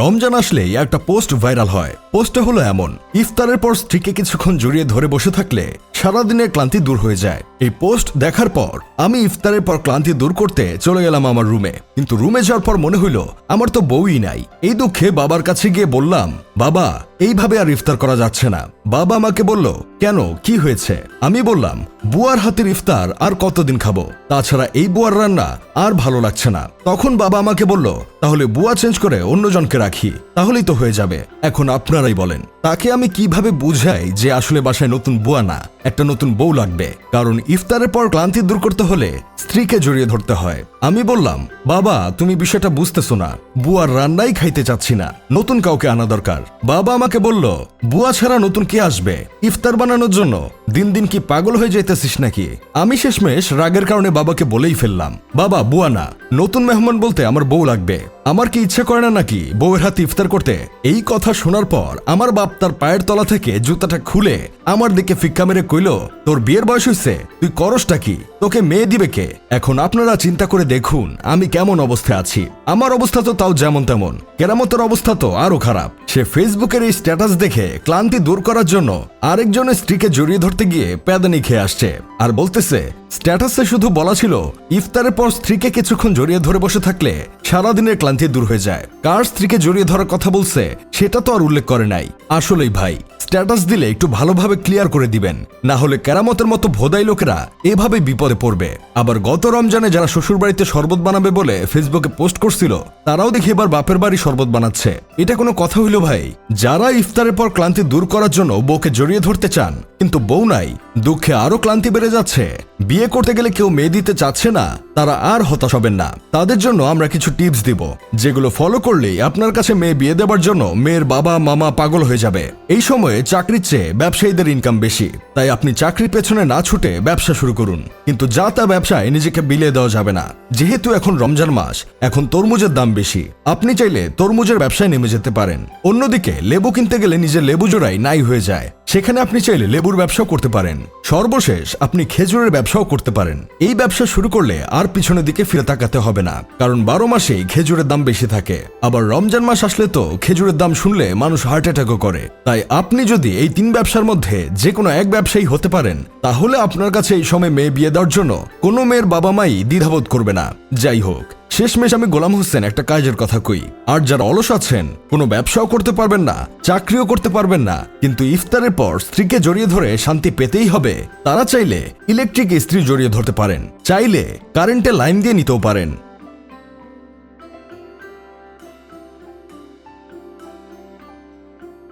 রমজান আসলেই একটা post viral হয়। পোস্টটা হলো এমন, ইফতারের পর স্ত্রীকে কিছুক্ষণ জড়িয়ে ধরে বসে থাকলে সারাদিনের ক্লান্তি দূর হয়ে যায়। এই পোস্ট দেখার পর আমি ইফতারের পর ক্লান্তি দূর করতে চলে গেলাম আমার রুমে। কিন্তু রুমে যাওয়ার পর মনে হইল, আমার তো বউই নাই। এই দুঃখে বাবার কাছে গিয়ে বললাম, বাবা, এইভাবে আর ইফতার করা যাচ্ছে না। বাবা আমাকে বলল, কেন? কি হয়েছে? আমি বললাম, বুয়ার হাতের ইফতার আর কতদিন খাব? তাছাড়া এই বুয়ার রান্না আর ভালো লাগছে না। তখন বাবা আমাকে বলল, তাহলে বুয়া চেঞ্জ করে অন্যজনকে রাখি, তাহলেই তো হয়ে যাবে। এখন আপনারাই বলেন, তাকে আমি কীভাবে বুঝাই যে আসলে বাসায় নতুন বুয়া না? একটা নতুন বউ লাগবে। কারণ ইফতারের পর ক্লান্তি দূর করতে হলে স্ত্রীকে জড়িয়ে ধরতে হয়। আমি বললাম, বাবা, তুমি বিষয়টা বুঝতেছো না। বুয়ার রান্নাই খাইতে চাচ্ছি না। নতুন কাউকে আনা দরকার। বাবা আমাকে বলল, বুয়া ছাড়া নতুন কে আসবে? ইফতার বানানোর জন্য? দিন দিন কি পাগল হয়ে যাইতেছিস নাকি? আমি শেষমেশ রাগের কারণে বাবাকে বলেই ফেললাম, বাবা, বুয়া না। নতুন মেহমান বলতে আমার বউ লাগবে। আমার কি ইচ্ছে করে না নাকি বউয়ের হাতে ইফতার করতে? এই কথা শোনার পর আমার বাপ তার পায়ের তলা থেকে জুতাটা খুলে আমার দিকে ফিক্কা মেরে কইল, তোর বিয়ের বয়স হইছে, তুই করসটা কি? তোকে মেয়ে দিবে কে? এখন আপনারা চিন্তা করে দেখুন আমি কেমন অবস্থায় আছি। আমার অবস্থা তো তাও যেমন তেমন। কেরামতের অবস্থা তো আরও খারাপ। সে ফেসবুকের এই স্ট্যাটাস দেখে ক্লান্তি দূর করার জন্য আরেকজনের স্ত্রীকে জড়িয়ে ধরতে গিয়ে প্যাদানি খেয়ে আসছে। আর বলতেছে স্ট্যাটাসে শুধু বলা ছিল, ইফতারের পর স্ত্রীকে কিছুক্ষণ জড়িয়ে ধরে বসে থাকলে সারাদিনের ক্লান্তি দূর হয়ে যায়। কার স্ত্রীকে জড়িয়ে ধরার কথা বলছে, সেটা তো আর উল্লেখ করে নাই। আসলেই ভাই স্ট্যাটাস দিলে একটু ভালোভাবে ক্লিয়ার করে দিবেন। না হলে কেরামতের মতো ভোদাই লোকেরা এভাবে বিপদে পড়বে। আবার গত রমজানে যারা শ্বশুরবাড়িতে শরবত বানাবে বলে ফেসবুকে পোস্ট করছিল, তারাও দেখি এবার বাপের বাড়ি শরবত বানাচ্ছে। এটা কোনো কথা হইল ভাই। যারা ইফতারের পর ক্লান্তি দূর করার জন্য বউকে জড়িয়ে ধরতে চান, কিন্তু বউ নাই, দুঃখে আরও ক্লান্তি বেড়ে যাচ্ছে। বিয়ে করতে গেলে কেউ মেয়ে দিতে চাচ্ছে না, তারা আর হতাশ হবেন না। তাদের জন্য আমরা কিছু টিপস দিব, যেগুলো ফলো করলেই আপনার কাছে মেয়ে বিয়ে দেবার জন্য মেয়ের বাবা, মামা পাগল হয়ে যাবে। এই সময়ে চাকরির চেয়ে ব্যবসায়ীদের ইনকাম বেশি। তাই আপনি চাকরির পেছনে না ছুটে ব্যবসা শুরু করুন। কিন্তু যা তা ব্যবসায় নিজেকে বিলিয়ে দেওয়া যাবে না। যেহেতু এখন রমজান মাস, এখন তরমুজের দাম বেশি। আপনি চাইলে তরমুজের ব্যবসায় নেমে যেতে পারেন। অন্যদিকে লেবু কিনতে গেলে নিজের লেবু জোড়াই নাই হয়ে যায়। সেখানে আপনি চাইলে লেবুর ব্যবসাও করতে পারেন। সর্বশেষ আপনি খেজুরের ব্যবসাও করতে পারেন। এই ব্যবসা শুরু করলে আর পিছনের দিকে ফিরে তাকাতে হবে না, কারণ বারো মাসেই খেজুরের দাম বেশি থাকে। আবার রমজান মাস আসলে তো খেজুরের দাম শুনলে মানুষ হার্ট অ্যাটাকও করে। তাই আপনি যদি এই তিন ব্যবসার মধ্যে যে কোনো এক ব্যবসায়ী হতে পারেন, তাহলে আপনার কাছে এই সময় মেয়ে বিয়ে দেওয়ার জন্য কোনো মেয়ের বাবা মাই দ্বিধাবোধ করবে না। যাই হোক শেষমেশ আমি গোলাম হোসেন একটা কাজের কথা কই। আর যারা অলস আছেন, কোনো ব্যবসাও করতে পারবেন না, চাকরিও করতে পারবেন না, কিন্তু ইফতারের পর স্ত্রীকে জড়িয়ে ধরে শান্তি পেতেই হবে। তারা চাইলে ইলেকট্রিক ইস্ত্রি জড়িয়ে ধরতে পারেন, চাইলে কারেন্টে লাইন দিয়ে নিতেও পারেন।